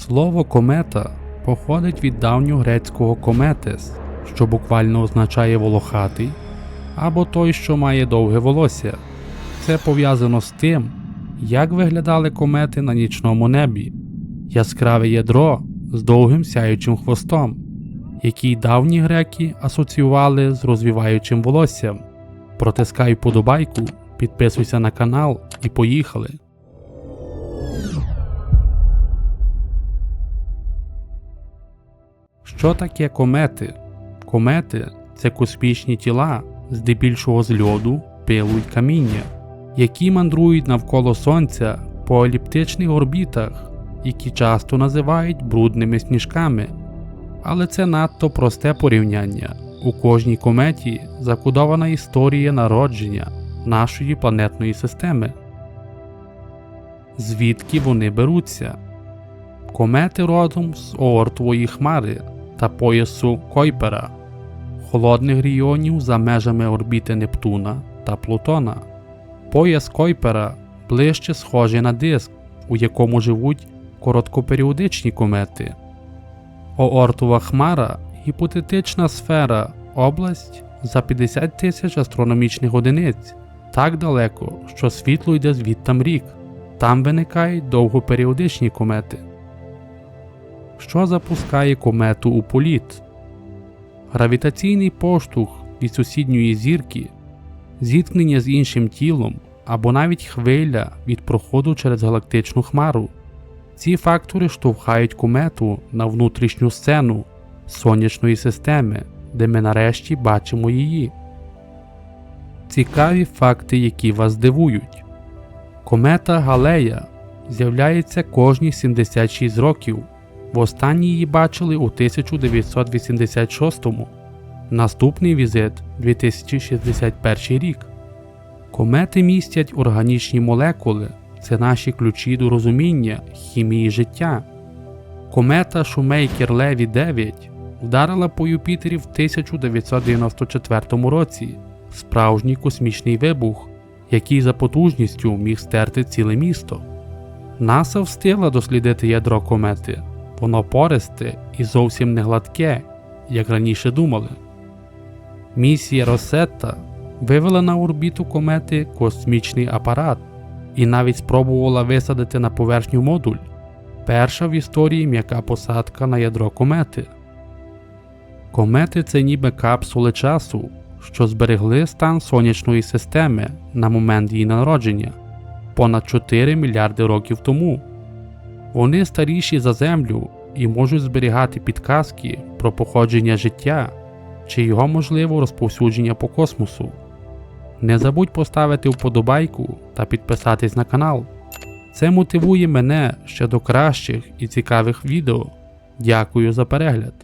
Слово комета походить від давньогрецького кометес, що буквально означає волохатий, або той, що має довге волосся. Це пов'язано з тим, як виглядали комети на нічному небі, яскраве ядро з довгим сяючим хвостом, який давні греки асоціювали з розвіваючим волоссям. Протискай подобайку, підписуйся на канал і поїхали. Що таке комети? Комети це космічні тіла, здебільшого з льоду, пилу й каміння, які мандрують навколо Сонця по еліптичних орбітах, які часто називають брудними сніжками. Але це надто просте порівняння. У кожній кометі закодована історія народження нашої планетної системи. Звідки вони беруться? Комети родом з Оортової хмари та поясу Койпера, холодних регіонів за межами орбіти Нептуна та Плутона. Пояс Койпера ближче схожий на диск, у якому живуть короткоперіодичні комети. Оортова хмара гіпотетична сфера, область за 50 тисяч астрономічних одиниць, так далеко, що світло йде звідтам рік. Там виникають довгоперіодичні комети. Що запускає комету у політ? Гравітаційний поштовх від сусідньої зірки, зіткнення з іншим тілом або навіть хвиля від проходу через галактичну хмару. Ці фактори штовхають комету на внутрішню сцену сонячної системи, де ми нарешті бачимо її. Цікаві факти, які вас здивують. Комета Галея з'являється кожні 76 років. Востаннє її бачили у 1986-му. Наступний візит 2061 рік. Комети містять органічні молекули. Це наші ключі до розуміння хімії життя. Комета Шумейкер Леві 9 вдарила по Юпітері в 1994 році. Справжній космічний вибух, який за потужністю міг стерти ціле місто. НАСА встигла дослідити ядро комети. Воно пористе і зовсім не гладке, як раніше думали. Місія Росетта вивела на орбіту комети космічний апарат і навіть спробувала висадити на поверхню модуль. Перша в історії м'яка посадка на ядро комети. Комети це ніби капсули часу, що зберегли стан сонячної системи на момент її народження понад 4 мільярди років тому. Вони старіші за Землю і можуть зберігати підказки про походження життя чи його можливе розповсюдження по космосу. Не забудь поставити вподобайку та підписатись на канал. Це мотивує мене ще до кращих і цікавих відео. Дякую за перегляд!